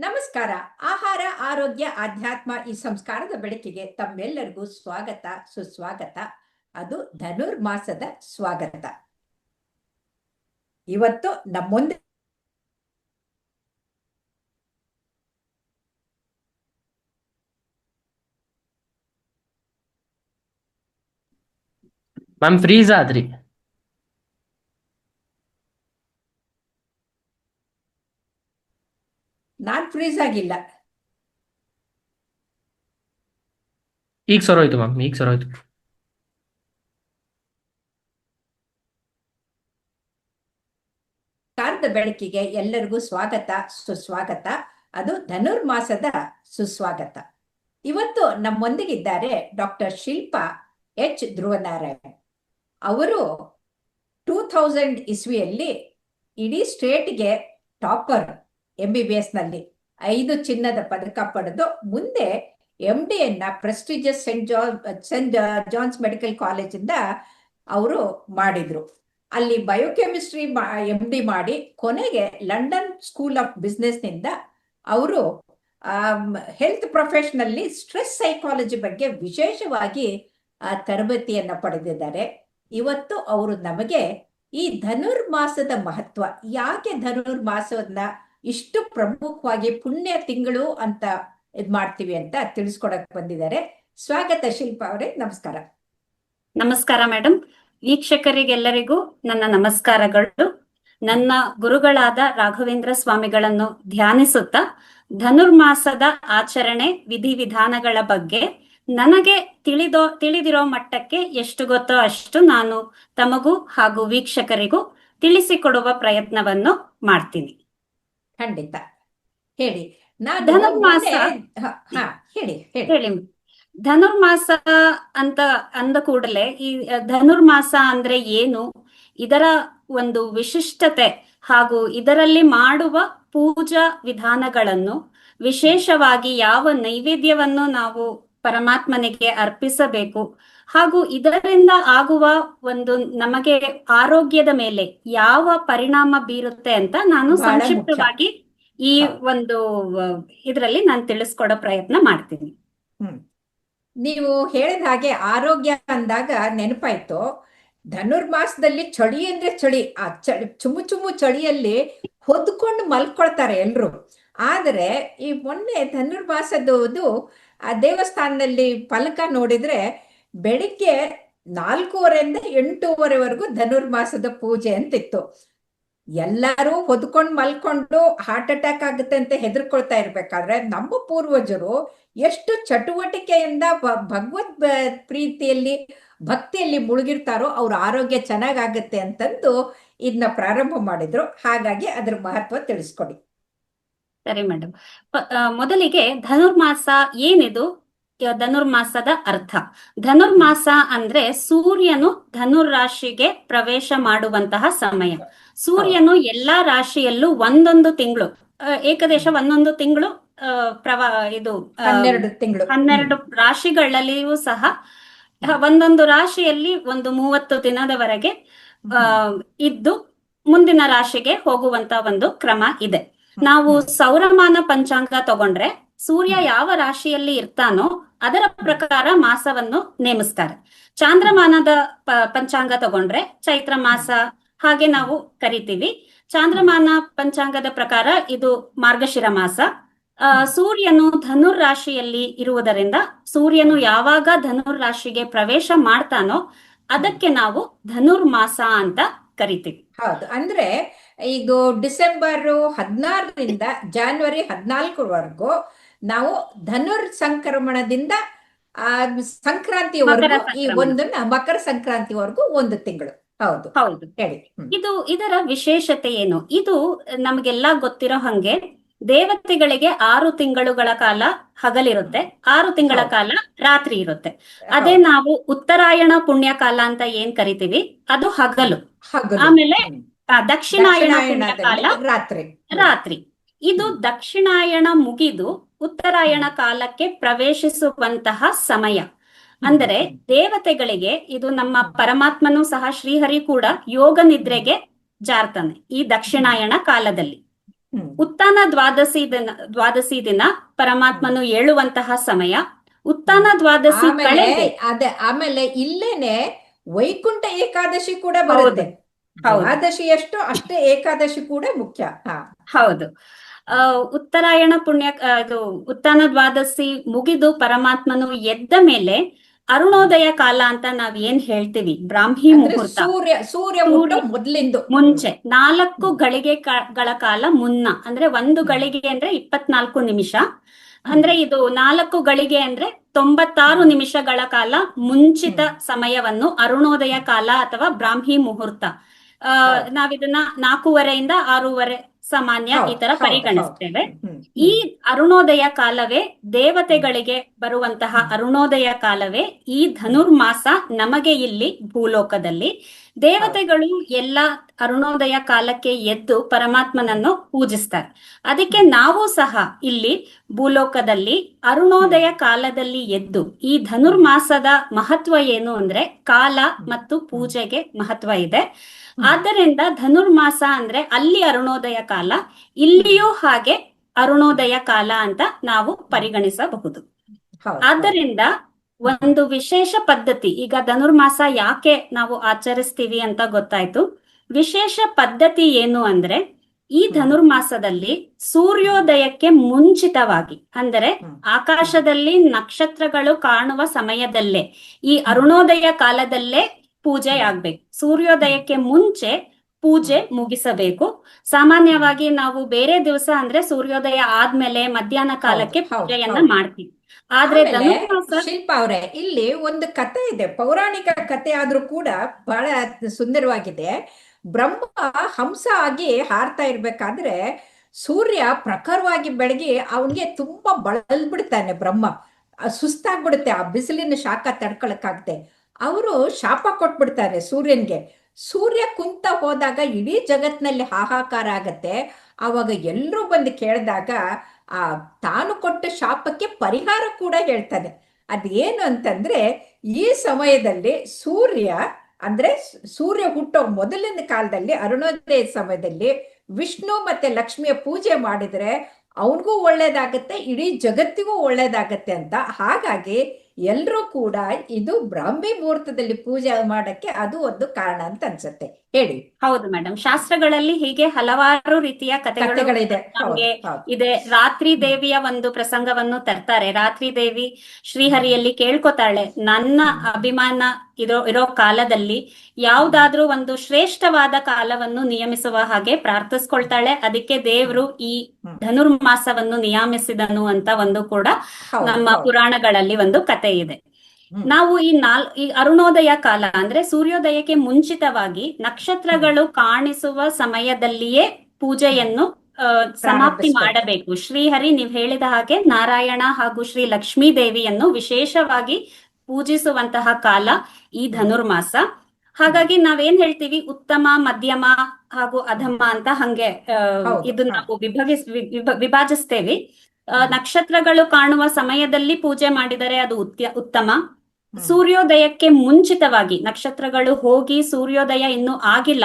ನಮಸ್ಕಾರ. ಆಹಾರ, ಆರೋಗ್ಯ, ಆಧ್ಯಾತ್ಮ ಈ ಸಂಸ್ಕಾರದ ಬೆಳಕಿಗೆ ತಮ್ಮೆಲ್ಲರಿಗೂ ಸ್ವಾಗತ, ಸುಸ್ವಾಗತ. ಅದು ಧನುರ್ಮಾಸದ ಸ್ವಾಗತ. ಇವತ್ತು ನಮ್ಮೊಂದು ಮ್ಯಾಮ್ ಫ್ರೀಸ್ ಆದ್ರಿ. ನಾನ್ ಫ್ರೀಸ್ ಆಗಿಲ್ಲ. ಈಗ ಸರೋಯ್ತು ಮ್ಯಾಮ್ ಈಗ ಸರೋಯ್ತು ಕಾರದ ಬೆಳಕಿಗೆ ಎಲ್ಲರಿಗೂ ಸ್ವಾಗತ ಸುಸ್ವಾಗತ. ಅದು ಧನುರ್ಮಾಸದ ಸುಸ್ವಾಗತ. ಇವತ್ತು ನಮ್ಮೊಂದಿಗಿದ್ದಾರೆ ಡಾಕ್ಟರ್ ಶಿಲ್ಪಾ ಎಚ್ ಧ್ರುವನಾರಾಯಣ್. ಅವರು ಟೂ ಥೌಸಂಡ್ ಇಸ್ವಿಯಲ್ಲಿ ಇಡೀ ಸ್ಟೇಟ್ಗೆ ಟಾಪರ್ ಎಂ ಬಿ ಬಿ ಎಸ್ನಲ್ಲಿ ಐದು ಚಿನ್ನದ ಪದಕ ಪಡೆದು ಮುಂದೆ ಎಂ ಡಿ ಎನ್ನ prestigious Saint John Saint John's medical ಕಾಲೇಜಿಂದ ಅವರು ಮಾಡಿದ್ರು. ಅಲ್ಲಿ ಬಯೋಕೆಮಿಸ್ಟ್ರಿ ಎಂ ಡಿ ಮಾಡಿ ಕೊನೆಗೆ ಲಂಡನ್ ಸ್ಕೂಲ್ ಆಫ್ ಬಿಸ್ನೆಸ್ನಿಂದ ಅವರು ಹೆಲ್ತ್ ಪ್ರೊಫೆಷನಲ್ಲಿ ಸ್ಟ್ರೆಸ್ ಸೈಕಾಲಜಿ ಬಗ್ಗೆ ವಿಶೇಷವಾಗಿ ತರಬೇತಿಯನ್ನು ತರಬೇತಿಯನ್ನ ಪಡೆದಿದ್ದಾರೆ. ಇವತ್ತು ಅವರು ನಮಗೆ ಈ ಧನುರ್ಮಾಸದ ಮಹತ್ವ, ಯಾಕೆ ಧನುರ್ಮಾಸವನ್ನ ಇಷ್ಟು ಪ್ರಮುಖವಾಗಿ ಪುಣ್ಯ ತಿಂಗಳು ಅಂತ ಇದ್ ಮಾಡ್ತೀವಿ ಅಂತ ತಿಳಿಸ್ಕೊಡಕ್ ಬಂದಿದ್ದಾರೆ. ಸ್ವಾಗತ ಶಿಲ್ಪ ಅವರೇ, ನಮಸ್ಕಾರ. ನಮಸ್ಕಾರ ಮೇಡಮ್ ವೀಕ್ಷಕರಿಗೆಲ್ಲರಿಗೂ ನನ್ನ ನಮಸ್ಕಾರಗಳು. ನನ್ನ ಗುರುಗಳಾದ ರಾಘವೇಂದ್ರ ಸ್ವಾಮಿಗಳನ್ನು ಧ್ಯಾನಿಸುತ್ತಾ ಧನುರ್ಮಾಸದ ಆಚರಣೆ ವಿಧಿವಿಧಾನಗಳ ಬಗ್ಗೆ ನನಗೆ ತಿಳಿದೋ, ತಿಳಿದಿರೋ ಮಟ್ಟಕ್ಕೆ ಎಷ್ಟು ಗೊತ್ತೋ ಅಷ್ಟು ನಾನು ತಮಗೂ ಹಾಗೂ ವೀಕ್ಷಕರಿಗೂ ತಿಳಿಸಿಕೊಡುವ ಪ್ರಯತ್ನವನ್ನು ಮಾಡ್ತೀನಿ. ಖಂಡಿತ. ಹೇಳಿ. ನಾನು ಧನುರ್ಮಾಸ- ಹೇಳಿ ಹೇಳಿ. ಧನುರ್ಮಾಸ ಅಂತ ಅಂದ ಕೂಡಲೇ ಈ ಧನುರ್ಮಾಸ ಅಂದ್ರೆ ಏನು? ಇದರ ಒಂದು ವಿಶಿಷ್ಟತೆ ಹಾಗೂ ಇದರಲ್ಲಿ ಮಾಡುವ ಪೂಜಾ ವಿಧಾನಗಳನ್ನು ವಿಶೇಷವಾಗಿ ಯಾವ ನೈವೇದ್ಯವನ್ನು ನಾವು ಪರಮಾತ್ಮನಿಗೆ ಅರ್ಪಿಸಬೇಕು. ಹಾಗೂ ಇದರಿಂದ ಆಗುವ ಒಂದು ನಮಗೆ ಆರೋಗ್ಯದ ಮೇಲೆ ಯಾವ ಪರಿಣಾಮ ಬೀರುತ್ತೆ ಅಂತ ನಾನು ಸಂಕ್ಷಿಪ್ತವಾಗಿ ಈ ಒಂದು ಇದರಲ್ಲಿ ನಾನು ತಿಳಿಸ್ಕೊಡೋ ಪ್ರಯತ್ನ ಮಾಡ್ತೀನಿ. ನೀವು ಹೇಳಿದ ಹಾಗೆ ಆರೋಗ್ಯ ಅಂದಾಗ ನೆನಪಾಯ್ತು. ಧನುರ್ಮಾಸದಲ್ಲಿ ಚಳಿ ಅಂದ್ರೆ ಚಳಿ ಆ ಚಳಿ ಚುಮು ಚುಮು ಚಳಿಯಲ್ಲಿ ಹೊದ್ಕೊಂಡು ಮಲ್ಕೊಳ್ತಾರೆ ಎಲ್ರು. ಆದರೆ ಈ ಮೊನ್ನೆ ಧನುರ್ಮಾಸದ್ದು ಆ ದೇವಸ್ಥಾನದಲ್ಲಿ ಫಲಕ ನೋಡಿದ್ರೆ ಬೆಳಿಗ್ಗೆ ನಾಲ್ಕೂವರೆಯಿಂದ ಎಂಟೂವರೆವರೆಗೂ ಧನುರ್ಮಾಸದ ಪೂಜೆ ಅಂತಿತ್ತು. ಎಲ್ಲರೂ ಹೊದ್ಕೊಂಡು ಮಲ್ಕೊಂಡು ಹಾರ್ಟ್ ಅಟ್ಯಾಕ್ ಆಗುತ್ತೆ ಅಂತ ಹೆದರ್ಕೊಳ್ತಾ ಇರ್ಬೇಕಾದ್ರೆ ನಮ್ಮ ಪೂರ್ವಜರು ಎಷ್ಟು ಚಟುವಟಿಕೆಯಿಂದ ಭಗವದ್ ಪ್ರೀತಿಯಲ್ಲಿ, ಭಕ್ತಿಯಲ್ಲಿ ಮುಳುಗಿರ್ತಾರೋ ಅವ್ರ ಆರೋಗ್ಯ ಚೆನ್ನಾಗಾಗುತ್ತೆ ಅಂತಂದು ಇದನ್ನ ಪ್ರಾರಂಭ ಮಾಡಿದ್ರು. ಹಾಗಾಗಿ ಅದ್ರ ಮಹತ್ವ ತಿಳಿಸ್ಕೊಡಿ. ಸರಿ ಮೇಡಮ್. ಮೊದಲಿಗೆ ಧನುರ್ಮಾಸ ಏನಿದು? ಧನುರ್ಮಾಸದ ಅರ್ಥ. ಧನುರ್ಮಾಸ ಅಂದ್ರೆ ಸೂರ್ಯನು ಧನುರ್ ರಾಶಿಗೆ ಪ್ರವೇಶ ಮಾಡುವಂತಹ ಸಮಯ. ಸೂರ್ಯನು ಎಲ್ಲಾ ರಾಶಿಯಲ್ಲೂ ಒಂದೊಂದು ತಿಂಗಳು ಏಕದೇಶ ಒಂದೊಂದು ತಿಂಗಳು ಪ್ರವಾ ಇದು ಹನ್ನೆರಡು ತಿಂಗಳು. ಹನ್ನೆರಡು ರಾಶಿಗಳಲ್ಲಿಯೂ ಸಹ ಒಂದೊಂದು ರಾಶಿಯಲ್ಲಿ ಒಂದು ಮೂವತ್ತು ದಿನದವರೆಗೆ ಇದ್ದು ಮುಂದಿನ ರಾಶಿಗೆ ಹೋಗುವಂತ ಒಂದು ಕ್ರಮ ಇದೆ. ನಾವು ಸೌರಮಾನ ಪಂಚಾಂಗ ತಗೊಂಡ್ರೆ ಸೂರ್ಯ ಯಾವ ರಾಶಿಯಲ್ಲಿ ಇರ್ತಾನೋ ಅದರ ಪ್ರಕಾರ ಮಾಸವನ್ನು ನೇಮಿಸ್ತಾರೆ. ಚಾಂದ್ರಮಾನದ ಪಂಚಾಂಗ ತಗೊಂಡ್ರೆ ಚೈತ್ರ ಮಾಸ ಹಾಗೆ ನಾವು ಕರಿತೀವಿ. ಚಾಂದ್ರಮಾನ ಪಂಚಾಂಗದ ಪ್ರಕಾರ ಇದು ಮಾರ್ಗಶಿರ ಮಾಸ. ಸೂರ್ಯನು ಧನುರ್ ರಾಶಿಯಲ್ಲಿ ಇರುವುದರಿಂದ ಸೂರ್ಯನು ಯಾವಾಗ ಧನುರ್ ರಾಶಿಗೆ ಪ್ರವೇಶ ಮಾಡ್ತಾನೋ ಅದಕ್ಕೆ ನಾವು ಧನುರ್ಮಾಸ ಅಂತ ಕರಿತೀವಿ. ಹೌದು. ಅಂದ್ರೆ ಈಗ ಡಿಸೆಂಬರ್ ಹದಿನಾರರಿಂದ ಜಾನ್ವರಿ ಹದಿನಾಲ್ಕರವರೆಗೂ ನಾವು ಧನುರ್ ಸಂಕ್ರಮಣದಿಂದ ಆ ಸಂಕ್ರಾಂತಿವರೆಗೂ ಈ ಒಂದು ಒಂದನ್ನ ಮಕರ ಸಂಕ್ರಾಂತಿವರೆಗೂ ಒಂದು ತಿಂಗಳು. ಹೌದು. ಹೌದು. ಹೇಳಿ. ಇದು ಇದರ ವಿಶೇಷತೆ ಏನು? ಇದು ನಮಗೆಲ್ಲ ಗೊತ್ತಿರೋ ಹಂಗೆ ದೇವತೆಗಳಿಗೆ ಆರು ತಿಂಗಳುಗಳ ಕಾಲ ಹಗಲಿರುತ್ತೆ ಆರು ತಿಂಗಳ ಕಾಲ ರಾತ್ರಿ ಇರುತ್ತೆ. ಅದೇ ನಾವು ಉತ್ತರಾಯಣ ಪುಣ್ಯ ಕಾಲ ಅಂತ ಏನ್ ಕರಿತೀವಿ? ಅದು ಹಗಲು. ಹಗಲು. ಆಮೇಲೆ ದಕ್ಷಿಣಾಯಣ ಕಾಲ ರಾತ್ರಿ. ರಾತ್ರಿ. ಇದು ದಕ್ಷಿಣಾಯಣ ಮುಗಿದು ಉತ್ತರಾಯಣ ಕಾಲಕ್ಕೆ ಪ್ರವೇಶಿಸುವಂತಹ ಸಮಯ. ಅಂದರೆ ದೇವತೆಗಳಿಗೆ ಇದು ನಮ್ಮ ಪರಮಾತ್ಮನೂ ಸಹ ಶ್ರೀಹರಿ ಕೂಡ ಯೋಗ ನಿದ್ರೆಗೆ ಜಾರ್ತಾನೆ ಈ ದಕ್ಷಿಣಾಯಣ ಕಾಲದಲ್ಲಿ. ಉತ್ತಾನ ದ್ವಾದಶಿ ದಿನ ದ್ವಾದಶಿ ದಿನ ಪರಮಾತ್ಮನು ಏಳುವಂತಹ ಸಮಯ. ಉತ್ತಾನ ದ್ವಾದಶಿ ಅದೇ ಆಮೇಲೆ ಇಲ್ಲೇನೆ ವೈಕುಂಠ ಏಕಾದಶಿ ಕೂಡ ಬರುತ್ತೆ. ಹೌದು. ದ್ವಾದಶಿಯಷ್ಟು ಅಷ್ಟೇ ಏಕಾದಶಿ ಕೂಡ ಮುಖ್ಯ. ಹೌದು. ಉತ್ತರಾಯಣ ಪುಣ್ಯ ಇದು ಉತ್ತಾನ ದ್ವಾದಶಿ ಮುಗಿದು ಪರಮಾತ್ಮನು ಎದ್ದ ಮೇಲೆ ಅರುಣೋದಯ ಕಾಲ ಅಂತ ನಾವ್ ಏನ್ ಹೇಳ್ತೀವಿ? ಬ್ರಾಹ್ಮಿ ಮುಹೂರ್ತ. ಸೂರ್ಯ ಸೂರ್ಯ ಮೊದಲಿಂದು ಮೊದ್ಲಿಂದು. ಮುಂಚೆ. ನಾಲ್ಕು ಗಳಿಗೆ ಗಳ ಕಾಲ ಮುನ್ನ. ಅಂದ್ರೆ ಒಂದು ಗಳಿಗೆ ಅಂದ್ರೆ ಇಪ್ಪತ್ನಾಲ್ಕು ನಿಮಿಷ. ಅಂದ್ರೆ ಇದು ನಾಲ್ಕು ಗಳಿಗೆ ಅಂದ್ರೆ ತೊಂಬತ್ತಾರು ನಿಮಿಷಗಳ ಕಾಲ ಮುಂಚಿತ ಸಮಯವನ್ನು ಅರುಣೋದಯ ಕಾಲ ಅಥವಾ ಬ್ರಾಹ್ಮಿ ಮುಹೂರ್ತ. ನಾವಿದನ್ನ ನಾಲ್ಕೂವರೆಯಿಂದ ಆರೂವರೆ ಸಾಮಾನ್ಯ ಈ ತರ ಪರಿಗಣಿಸ್ತೇವೆ. ಈ ಅರುಣೋದಯ ಕಾಲವೇ ದೇವತೆಗಳಿಗೆ ಬರುವಂತಹ ಅರುಣೋದಯ ಕಾಲವೇ ಈ ಧನುರ್ಮಾಸ ನಮಗೆ ಇಲ್ಲಿ ಭೂಲೋಕದಲ್ಲಿ. ದೇವತೆಗಳು ಎಲ್ಲ ಅರುಣೋದಯ ಕಾಲಕ್ಕೆ ಎದ್ದು ಪರಮಾತ್ಮನನ್ನು ಪೂಜಿಸ್ತಾರೆ. ಅದಕ್ಕೆ ನಾವು ಸಹ ಇಲ್ಲಿ ಭೂಲೋಕದಲ್ಲಿ ಅರುಣೋದಯ ಕಾಲದಲ್ಲಿ ಎದ್ದು ಈ ಧನುರ್ಮಾಸದ ಮಹತ್ವ ಏನು ಅಂದ್ರೆ ಕಾಲ ಮತ್ತು ಪೂಜೆಗೆ ಮಹತ್ವ ಇದೆ. ಆದ್ದರಿಂದ ಧನುರ್ಮಾಸ ಅಂದ್ರೆ ಅಲ್ಲಿ ಅರುಣೋದಯ ಕಾಲ ಇಲ್ಲಿಯೂ ಹಾಗೆ ಅರುಣೋದಯ ಕಾಲ ಅಂತ ನಾವು ಪರಿಗಣಿಸಬಹುದು. ಹೌದು, ಆದ್ದರಿಂದ ಒಂದು ವಿಶೇಷ ಪದ್ಧತಿ ಈಗ ಧನುರ್ಮಾಸ ಯಾಕೆ ನಾವು ಆಚರಿಸ್ತೀವಿ ಅಂತ ಗೊತ್ತಾಯ್ತು. ವಿಶೇಷ ಪದ್ಧತಿ ಏನು ಅಂದ್ರೆ ಈ ಧನುರ್ಮಾಸದಲ್ಲಿ ಸೂರ್ಯೋದಯಕ್ಕೆ ಮುಂಚಿತವಾಗಿ ಅಂದರೆ ಆಕಾಶದಲ್ಲಿ ನಕ್ಷತ್ರಗಳು ಕಾಣುವ ಸಮಯದಲ್ಲೇ ಈ ಅರುಣೋದಯ ಕಾಲದಲ್ಲೇ ಪೂಜೆ ಆಗ್ಬೇಕು. ಸೂರ್ಯೋದಯಕ್ಕೆ ಮುಂಚೆ ಪೂಜೆ ಮುಗಿಸಬೇಕು. ಸಾಮಾನ್ಯವಾಗಿ ನಾವು ಬೇರೆ ದಿವಸ ಅಂದ್ರೆ ಸೂರ್ಯೋದಯ ಆದ್ಮೇಲೆ ಮಧ್ಯಾಹ್ನ ಕಾಲಕ್ಕೆ ಪೂಜೆಯನ್ನ ಮಾಡ್ತೀವಿ. ಆದ್ರೆ ಶಿಲ್ಪ ಅವರೇ ಇಲ್ಲಿ ಒಂದು ಕತೆ ಇದೆ. ಪೌರಾಣಿಕ ಕತೆ ಆದ್ರೂ ಕೂಡ ಬಹಳ ಸುಂದರವಾಗಿದೆ. ಬ್ರಹ್ಮ ಹಂಸ ಆಗಿ ಹಾರ್ತಾ ಇರ್ಬೇಕಾದ್ರೆ ಸೂರ್ಯ ಪ್ರಖರವಾಗಿ ಬೆಳಗಿ ಅವನಿಗೆ ತುಂಬಾ ಬಳಲ್ಬಿಡ್ತಾನೆ ಬ್ರಹ್ಮ. ಸುಸ್ತಾಗ್ಬಿಡುತ್ತೆ ಆ ಬಿಸಿಲಿನ ಶಾಖ ತಡ್ಕೊಳಕ್ಕಾಗದೆ. ಅವರು ಶಾಪ ಕೊಟ್ಬಿಡ್ತಾರೆ ಸೂರ್ಯನ್ಗೆ. ಸೂರ್ಯ ಕುಂತ ಹೋದಾಗ ಇಡೀ ಜಗತ್ನಲ್ಲಿ ಹಾಹಾಕಾರ ಆಗತ್ತೆ. ಆವಾಗ ಎಲ್ಲರೂ ಬಂದು ಕೇಳಿದಾಗ ಆ, ತಾನು ಕೊಟ್ಟ ಶಾಪಕ್ಕೆ ಪರಿಹಾರ ಕೂಡ ಹೇಳ್ತಾನೆ. ಅದೇನು ಅಂತಂದ್ರೆ, ಈ ಸಮಯದಲ್ಲಿ ಸೂರ್ಯ, ಅಂದ್ರೆ ಸೂರ್ಯ ಹುಟ್ಟೋ ಮೊದಲಿನ ಕಾಲದಲ್ಲಿ, ಅರುಣೋದಯ ಸಮಯದಲ್ಲಿ ವಿಷ್ಣು ಮತ್ತೆ ಲಕ್ಷ್ಮಿಯ ಪೂಜೆ ಮಾಡಿದ್ರೆ ಅವನಿಗೂ ಒಳ್ಳೇದಾಗತ್ತೆ, ಇಡೀ ಜಗತ್ತಿಗೂ ಒಳ್ಳೇದಾಗತ್ತೆ ಅಂತ. ಹಾಗಾಗಿ ಎಲ್ಲರೂ ಕೂಡ ಇದು ಬ್ರಾಹ್ಮಿ ಮುಹೂರ್ತದಲ್ಲಿ ಪೂಜೆ ಮಾಡಕ್ಕೆ ಅದು ಒಂದು ಕಾರಣ ಅಂತ ಅನ್ಸುತ್ತೆ. ಹೇಳಿ. ಹೌದು ಮೇಡಮ್ ಶಾಸ್ತ್ರಗಳಲ್ಲಿ ಹೀಗೆ ಹಲವಾರು ರೀತಿಯ ಕಥೆಗಳು ಕಥೆಗಳಿದೆ. ಇದೆ. ರಾತ್ರಿ ದೇವಿಯ ಒಂದು ಪ್ರಸಂಗವನ್ನು ತರ್ತಾರೆ. ರಾತ್ರಿ ದೇವಿ ಶ್ರೀಹರಿಯಲ್ಲಿ ಕೇಳ್ಕೊತಾಳೆ ನನ್ನ ಅಭಿಮಾನ ಇರೋ ಇರೋ ಕಾಲದಲ್ಲಿ ಯಾವ್ದಾದ್ರೂ ಒಂದು ಶ್ರೇಷ್ಠವಾದ ಕಾಲವನ್ನು ನಿಯಮಿಸುವ ಹಾಗೆ ಪ್ರಾರ್ಥಿಸ್ಕೊಳ್ತಾಳೆ. ಅದಕ್ಕೆ ದೇವ್ರು ಈ. ಧನುರ್ಮಾಸವನ್ನು ನಿಯಮಿಸಿದನು ಅಂತ ಒಂದು ಕೂಡ ನಮ್ಮ ಪುರಾಣಗಳಲ್ಲಿ ಒಂದು ಕತೆ ಇದೆ. ನಾವು ಈ ನಾಲ್ ಈ ಅರುಣೋದಯ ಕಾಲ ಅಂದ್ರೆ ಸೂರ್ಯೋದಯಕ್ಕೆ ಮುಂಚಿತವಾಗಿ ನಕ್ಷತ್ರಗಳು ಕಾಣಿಸುವ ಸಮಯದಲ್ಲಿಯೇ ಪೂಜೆಯನ್ನು ಸಮಾಪ್ತಿ ಮಾಡಬೇಕು. ಶ್ರೀಹರಿ ನೀವು ಹೇಳಿದ ಹಾಗೆ ನಾರಾಯಣ ಹಾಗೂ ಶ್ರೀ ಲಕ್ಷ್ಮೀ ದೇವಿಯನ್ನು ವಿಶೇಷವಾಗಿ ಪೂಜಿಸುವಂತಹ ಕಾಲ ಈ ಧನುರ್ಮಾಸ. ಹಾಗಾಗಿ ನಾವೇನ್ ಹೇಳ್ತೀವಿ? ಉತ್ತಮ ಮಧ್ಯಮ ಹಾಗೂ ಅಧಮ ಅಂತ ಹಂಗೆ ಇದು ನಾವು ವಿಭಾಗಿಸ್ ವಿಭಾಜಿಸ್ತೇವೆ. ನಕ್ಷತ್ರಗಳು ಕಾಣುವ ಸಮಯದಲ್ಲಿ ಪೂಜೆ ಮಾಡಿದರೆ ಅದು ಉತ್ತಮ. ಸೂರ್ಯೋದಯಕ್ಕೆ ಮುಂಚಿತವಾಗಿ ನಕ್ಷತ್ರಗಳು ಹೋಗಿ ಸೂರ್ಯೋದಯ ಇನ್ನೂ ಆಗಿಲ್ಲ.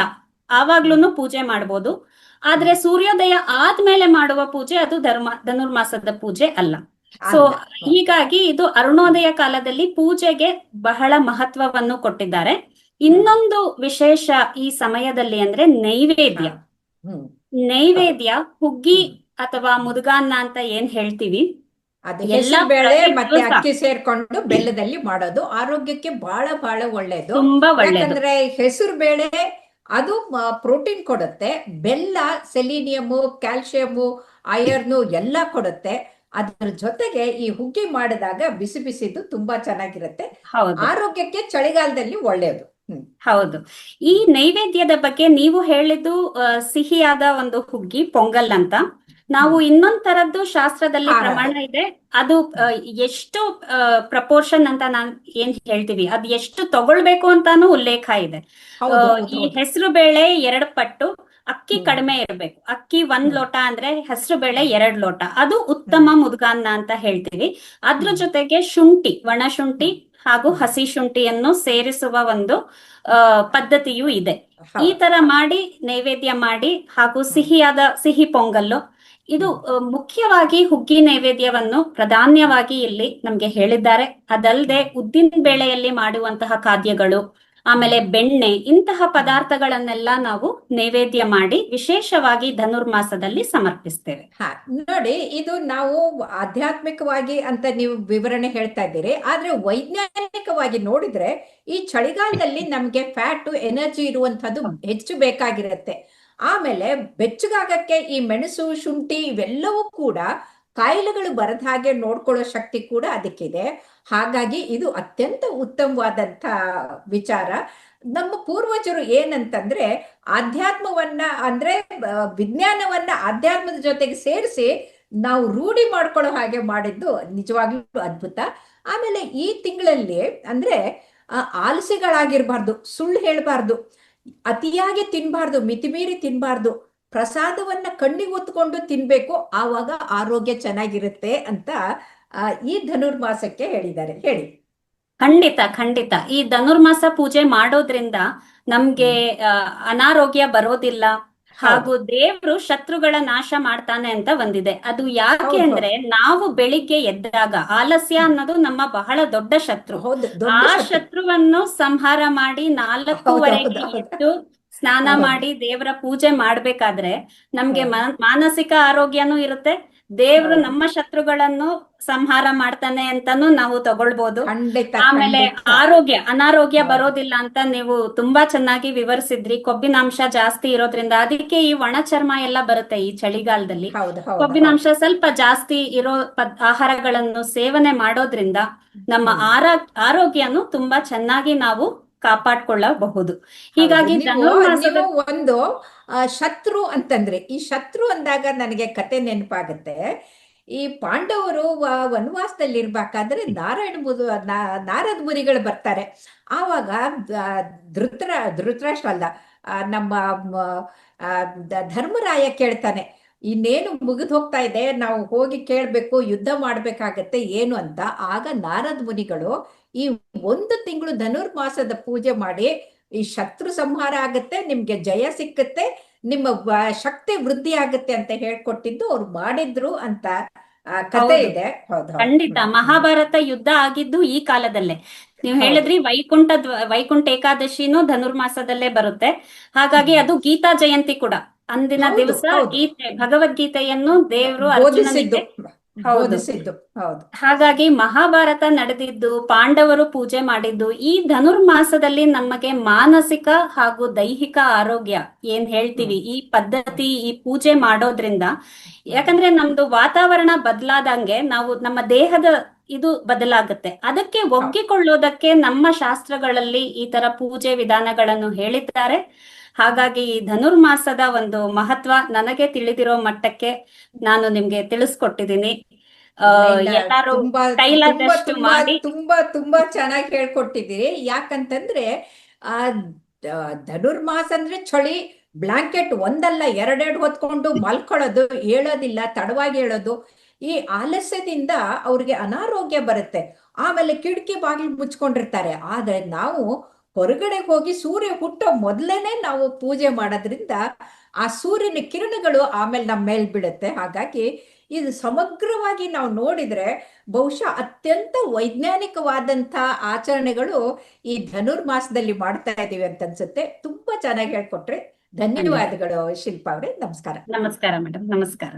ಆವಾಗ್ಲೂ ಪೂಜೆ ಮಾಡ್ಬೋದು. ಆದ್ರೆ ಸೂರ್ಯೋದಯ ಆದ್ಮೇಲೆ ಮಾಡುವ ಪೂಜೆ ಅದು ಧರ್ಮ ಧನುರ್ಮಾಸದ ಪೂಜೆ ಅಲ್ಲ. ಸೊ. ಹೀಗಾಗಿ ಇದು ಅರುಣೋದಯ ಕಾಲದಲ್ಲಿ ಪೂಜೆಗೆ ಬಹಳ ಮಹತ್ವವನ್ನು ಕೊಟ್ಟಿದ್ದಾರೆ. ಇನ್ನೊಂದು ವಿಶೇಷ ಈ ಸಮಯದಲ್ಲಿ ಅಂದ್ರೆ ನೈವೇದ್ಯ. ನೈವೇದ್ಯ ಹುಗ್ಗಿ ಅಥವಾ ಮುದುಗಾನ್ನ ಅಂತ ಏನ್ ಹೇಳ್ತೀವಿ? ಅದು ಬೇಳೆ ಮತ್ತೆ ಅಕ್ಕಿ ಸೇರ್ಕೊಂಡು ಬೆಲ್ಲದಲ್ಲಿ ಮಾಡೋದು. ಆರೋಗ್ಯಕ್ಕೆ ಬಹಳ ಬಹಳ ಒಳ್ಳೇದು. ಯಾಕಂದ್ರೆ ಹೆಸರು ಬೇಳೆ ಅದು ಪ್ರೋಟೀನ್ ಕೊಡುತ್ತೆ. ಬೆಲ್ಲ ಸೆಲಿನಿಯಮು ಕ್ಯಾಲ್ಸಿಯಮು ಐರನ್ ಎಲ್ಲ ಕೊಡುತ್ತೆ. ಅದ್ರ ಜೊತೆಗೆ ಈ ಹುಗ್ಗಿ ಮಾಡಿದಾಗ ಬಿಸಿ ಬಿಸಿದು ತುಂಬಾ ಚೆನ್ನಾಗಿರುತ್ತೆ. ಆರೋಗ್ಯಕ್ಕೆ ಚಳಿಗಾಲದಲ್ಲಿ ಒಳ್ಳೆಯದು ಹೌದು. ಈ ನೈವೇದ್ಯದ ಬಗ್ಗೆ ನೀವು ಹೇಳಿದ್ದು ಸಿಹಿಯಾದ ಒಂದು ಹುಗ್ಗಿ ಪೊಂಗಲ್ ಅಂತ. ನಾವು ಇನ್ನೊಂದ್ ತರದ್ದು ಶಾಸ್ತ್ರದಲ್ಲಿ ಪ್ರಮಾಣ ಇದೆ. ಅದು ಎಷ್ಟು ಪ್ರಪೋರ್ಷನ್ ಅಂತ ನಾನ್ ಏನ್ ಹೇಳ್ತೀವಿ. ಅದು ಎಷ್ಟು ತಗೊಳ್ಬೇಕು ಅಂತಾನು ಉಲ್ಲೇಖ ಇದೆ. ಈ. ಹೆಸರು ಬೇಳೆ ಎರಡು ಪಟ್ಟು ಅಕ್ಕಿ ಕಡಿಮೆ ಇರಬೇಕು. ಅಕ್ಕಿ ಒಂದ್ ಲೋಟ ಅಂದ್ರೆ ಹೆಸರು ಬೇಳೆ ಎರಡ್ ಲೋಟ. ಅದು ಉತ್ತಮ ಮುದ್ಗಾನ್ನ ಅಂತ ಹೇಳ್ತೀವಿ. ಅದ್ರ ಜೊತೆಗೆ ಶುಂಠಿ ಒಣ ಶುಂಠಿ ಹಾಗೂ ಹಸಿ ಶುಂಠಿಯನ್ನು ಸೇರಿಸುವ ಒಂದು ಪದ್ಧತಿಯೂ ಇದೆ. ಈ ತರ ಮಾಡಿ ನೈವೇದ್ಯ ಮಾಡಿ ಹಾಗೂ ಸಿಹಿಯಾದ ಸಿಹಿ ಪೊಂಗಲ್ಲು ಇದು ಮುಖ್ಯವಾಗಿ ಹುಗ್ಗಿ ನೈವೇದ್ಯವನ್ನು ಪ್ರಧಾನ್ಯವಾಗಿ ಇಲ್ಲಿ ನಮ್ಗೆ ಹೇಳಿದ್ದಾರೆ. ಅದಲ್ಲದೆ ಉದ್ದಿನ ಬೇಳೆಯಲ್ಲಿ ಮಾಡುವಂತಹ ಖಾದ್ಯಗಳು ಆಮೇಲೆ ಬೆಣ್ಣೆ ಇಂತಹ ಪದಾರ್ಥಗಳನ್ನೆಲ್ಲ ನಾವು ನೈವೇದ್ಯ ಮಾಡಿ ವಿಶೇಷವಾಗಿ ಧನುರ್ಮಾಸದಲ್ಲಿ ಸಮರ್ಪಿಸ್ತೇವೆ. ಹಾ ನೋಡಿ ಇದು ನಾವು ಆಧ್ಯಾತ್ಮಿಕವಾಗಿ ಅಂತ ನೀವು ವಿವರಣೆ ಹೇಳ್ತಾ ಇದ್ದೀರಿ. ಆದ್ರೆ ವೈಜ್ಞಾನಿಕವಾಗಿ ನೋಡಿದ್ರೆ ಈ ಚಳಿಗಾಲದಲ್ಲಿ ನಮ್ಗೆ ಫ್ಯಾಟ್ ಎನರ್ಜಿ ಇರುವಂತದ್ದು ಹೆಚ್ಚು ಬೇಕಾಗಿರುತ್ತೆ. ಆಮೇಲೆ ಬೆಚ್ಚಗಾಗಕ್ಕೆ ಈ ಮೆಣಸು, ಶುಂಠಿ ಇವೆಲ್ಲವೂ ಕೂಡ ಕಾಯಿಲೆಗಳು ಬರದ ಹಾಗೆ ನೋಡ್ಕೊಳ್ಳೋ ಶಕ್ತಿ ಕೂಡ ಅದಕ್ಕಿದೆ. ಹಾಗಾಗಿ ಇದು ಅತ್ಯಂತ ಉತ್ತಮವಾದಂತ ವಿಚಾರ. ನಮ್ಮ ಪೂರ್ವಜರು ಏನಂತಂದ್ರೆ ಆಧ್ಯಾತ್ಮವನ್ನ ಅಂದ್ರೆ ವಿಜ್ಞಾನವನ್ನ ಆಧ್ಯಾತ್ಮದ ಜೊತೆಗೆ ಸೇರಿಸಿ ನಾವು ರೂಢಿ ಮಾಡ್ಕೊಳ್ಳೋ ಹಾಗೆ ಮಾಡಿದ್ದು ನಿಜವಾಗ್ಲೂ ಅದ್ಭುತ. ಆಮೇಲೆ ಈ ತಿಂಗಳಲ್ಲಿ ಅಂದ್ರೆ ಆಲಸಿಗಳಾಗಿರ್ಬಾರ್ದು ಸುಳ್ಳು ಹೇಳ್ಬಾರ್ದು. ಅತಿಯಾಗಿ ತಿನ್ಬಾರ್ದು ಮಿತಿಮೀರಿ ತಿನ್ಬಾರ್ದು ಪ್ರಸಾದವನ್ನ ಕಣ್ಣಿಗೆ ಹೊತ್ಕೊಂಡು ತಿನ್ಬೇಕು ಆವಾಗ ಆರೋಗ್ಯ ಚೆನ್ನಾಗಿರುತ್ತೆ ಅಂತ ಈ ಧನುರ್ಮಾಸಕ್ಕೆ ಹೇಳಿದ್ದಾರೆ. ಹೇಳಿ. ಖಂಡಿತ ಖಂಡಿತ. ಈ ಧನುರ್ಮಾಸ ಪೂಜೆ ಮಾಡೋದ್ರಿಂದ ನಮ್ಗೆ ಅನಾರೋಗ್ಯ ಬರೋದಿಲ್ಲ. ಹಾಗೂ ದೇವ್ರು ಶತ್ರುಗಳ ನಾಶ ಮಾಡ್ತಾನೆ ಅಂತ ಬಂದಿದೆ. ಅದು ಯಾಕೆ ಅಂದ್ರೆ ನಾವು ಬೆಳಿಗ್ಗೆ ಎದ್ದಾಗ ಆಲಸ್ಯ ಅನ್ನೋದು ನಮ್ಮ ಬಹಳ ದೊಡ್ಡ ಶತ್ರು. ಆ. ಶತ್ರುವನ್ನು ಸಂಹಾರ ಮಾಡಿ ನಾಲ್ಕೂವರೆಗೆ. ಇಟ್ಟು ಸ್ನಾನ ಮಾಡಿ ದೇವರ ಪೂಜೆ ಮಾಡ್ಬೇಕಾದ್ರೆ ನಮ್ಗೆ ಮಾನಸಿಕ ಆರೋಗ್ಯನೂ ಇರುತ್ತೆ. ದೇವ್ರು ನಮ್ಮ ಶತ್ರುಗಳನ್ನು ಸಂಹಾರ ಮಾಡ್ತಾನೆ ಅಂತಾನು ನಾವು ತಗೊಳ್ಬಹುದು ಆಮೇಲೆ ಆರೋಗ್ಯ ಅನಾರೋಗ್ಯ ಬರೋದಿಲ್ಲ ಅಂತ ನೀವು ತುಂಬಾ ಚೆನ್ನಾಗಿ ವಿವರಿಸಿದ್ರಿ. ಕೊಬ್ಬಿನಾಂಶ ಜಾಸ್ತಿ ಇರೋದ್ರಿಂದ ಅದಕ್ಕೆ ಈ ಒಣ ಚರ್ಮ ಎಲ್ಲ ಬರುತ್ತೆ ಈ ಚಳಿಗಾಲದಲ್ಲಿ. ಕೊಬ್ಬಿನಾಂಶ ಸ್ವಲ್ಪ ಜಾಸ್ತಿ ಇರೋ ಆಹಾರಗಳನ್ನು ಸೇವನೆ ಮಾಡೋದ್ರಿಂದ ನಮ್ಮ. ಆರ ಆರೋಗ್ಯನು ತುಂಬಾ ಚೆನ್ನಾಗಿ ನಾವು ಕಾಪಾಡ್ಕೊಳ್ಳಬಹುದು. ಹೀಗಾಗಿ ಒಂದು ಶತ್ರು ಅಂತಂದ್ರೆ. ಈ ಶತ್ರು ಅಂದಾಗ ನನಗೆ ಕತೆ ನೆನಪಾಗುತ್ತೆ. ಈ ಪಾಂಡವರು ವನವಾಸದಲ್ಲಿ ಇರ್ಬೇಕಾದ್ರೆ ನಾರಾಯಣ ಮುದು ನಾರದ ಮುನಿಗಳು ಬರ್ತಾರೆ. ಆವಾಗ ಧೃತ್ರ ಧೃತರ ಧೃತರಾಷ್ಟ್ರ ಅಲ್ಲ ನಮ್ಮ ಧರ್ಮರಾಯ ಕೇಳ್ತಾನೆ ಇನ್ನೇನು ಮುಗಿದು ಹೋಗ್ತಾ ಇದೆ ನಾವು ಹೋಗಿ ಕೇಳಬೇಕು ಯುದ್ಧ ಮಾಡಬೇಕಾಗತ್ತೆ ಏನು ಅಂತ. ಆಗ ನಾರದ ಮುನಿಗಳು ಈ ಒಂದು ತಿಂಗಳು ಧನುರ್ಮಾಸದ ಪೂಜೆ ಮಾಡಿ ಈ ಶತ್ರು ಸಂಹಾರ ಆಗುತ್ತೆ ನಿಮ್ಗೆ ಜಯ ಸಿಕ್ಕತ್ತೆ ನಿಮ್ಮ ಶಕ್ತಿ ವೃದ್ಧಿ ಆಗುತ್ತೆ ಅಂತ ಹೇಳ್ಕೊಟ್ಟಿದ್ದು ಅವ್ರು ಮಾಡಿದ್ರು ಅಂತ ಕಥೆ ಇದೆ. ಖಂಡಿತ. ಮಹಾಭಾರತ ಯುದ್ಧ ಆಗಿದ್ದು ಈ ಕಾಲದಲ್ಲೇ. ನೀವು ಹೇಳಿದ್ರಿ ವೈಕುಂಠ ವೈಕುಂಠ ಏಕಾದಶಿನೂ ಧನುರ್ಮಾಸದಲ್ಲೇ ಬರುತ್ತೆ. ಹಾಗಾಗಿ ಅದು ಗೀತಾ ಜಯಂತಿ ಕೂಡ. ಅಂದಿನ ದಿವಸ. ಗೀತೆ ಭಗವದ್ಗೀತೆಯನ್ನು ದೇವರು ಅರ್ಜುನನಿಗೆ. ಬೋಧಿಸಿದ್ದು ಹೌದು. ಹಾಗಾಗಿ ಮಹಾಭಾರತ ನಡೆದಿದ್ದು ಪಾಂಡವರು ಪೂಜೆ ಮಾಡಿದ್ದು ಈ ಧನುರ್ಮಾಸದಲ್ಲಿ ನಮಗೆ ಮಾನಸಿಕ ಹಾಗೂ ದೈಹಿಕ ಆರೋಗ್ಯ ಏನ್ ಹೇಳ್ತೀವಿ? ಈ ಪದ್ಧತಿ ಈ ಪೂಜೆ ಮಾಡೋದ್ರಿಂದ ಯಾಕಂದ್ರೆ ನಮ್ದು ವಾತಾವರಣ ಬದಲಾದಂಗೆ ನಾವು ನಮ್ಮ ದೇಹದ ಇದು ಬದಲಾಗುತ್ತೆ. ಅದಕ್ಕೆ ಒಗ್ಗಿಕೊಳ್ಳೋದಕ್ಕೆ ನಮ್ಮ ಶಾಸ್ತ್ರಗಳಲ್ಲಿ ಈ ತರ ಪೂಜೆ ವಿಧಾನಗಳನ್ನು ಹೇಳಿದ್ದಾರೆ. ಹಾಗಾಗಿ ಈ ಧನುರ್ಮಾಸದ ಒಂದು ಮಹತ್ವ ನನಗೆ ತಿಳಿದಿರೋ ಮಟ್ಟಕ್ಕೆ ನಾನು ನಿಮ್ಗೆ ತಿಳಿಸ್ಕೊಟ್ಟಿದ್ದೀನಿ. ತುಂಬಾ ಕೈಲಾದಷ್ಟು ತುಂಬಾ ಮಾಡಿ. ತುಂಬಾ ತುಂಬಾ ಚೆನ್ನಾಗಿ ಹೇಳ್ಕೊಟ್ಟಿದ್ದೀರಿ. ಯಾಕಂತಂದ್ರೆ ಆ ಧನುರ್ಮಾಸ ಅಂದ್ರೆ ಚಳಿ ಬ್ಲಾಂಕೆಟ್ ಒಂದಲ್ಲ ಎರಡೆರಡು ಹೊತ್ಕೊಂಡು ಮಲ್ಕೊಳ್ಳೋದು ಹೇಳೋದಿಲ್ಲ ತಡವಾಗಿ ಹೇಳೋದು. ಈ ಆಲಸ್ಯದಿಂದ ಅವ್ರಿಗೆ ಅನಾರೋಗ್ಯ ಬರುತ್ತೆ. ಆಮೇಲೆ ಕಿಟಕಿ ಬಾಗಿಲು ಮುಚ್ಕೊಂಡಿರ್ತಾರೆ. ಆದ್ರೆ ನಾವು ಹೊರಗಡೆ ಹೋಗಿ ಸೂರ್ಯ ಹುಟ್ಟೋ ಮೊದಲೇನೆ ನಾವು ಪೂಜೆ ಮಾಡೋದ್ರಿಂದ ಆ ಸೂರ್ಯನ ಕಿರಣಗಳು ಆಮೇಲೆ ನಮ್ಮ ಮೇಲ್ ಬಿಡುತ್ತೆ ಹಾಗಾಗಿ ಇದು ಸಮಗ್ರವಾಗಿ ನಾವು ನೋಡಿದ್ರೆ ಬಹುಶಃ ಅತ್ಯಂತ ವೈಜ್ಞಾನಿಕವಾದಂಥ ಆಚರಣೆಗಳು ಈ ಧನುರ್ಮಾಸದಲ್ಲಿ ಮಾಡ್ತಾ ಇದೀವಿ ಅಂತ ಅನ್ಸುತ್ತೆ. ತುಂಬಾ ಚೆನ್ನಾಗಿ ಹೇಳ್ಕೊಟ್ರೆ. ಧನ್ಯವಾದಗಳು ಶಿಲ್ಪಾ ಅವರೇ. ನಮಸ್ಕಾರ. ನಮಸ್ಕಾರ ಮೇಡಮ್ ನಮಸ್ಕಾರ.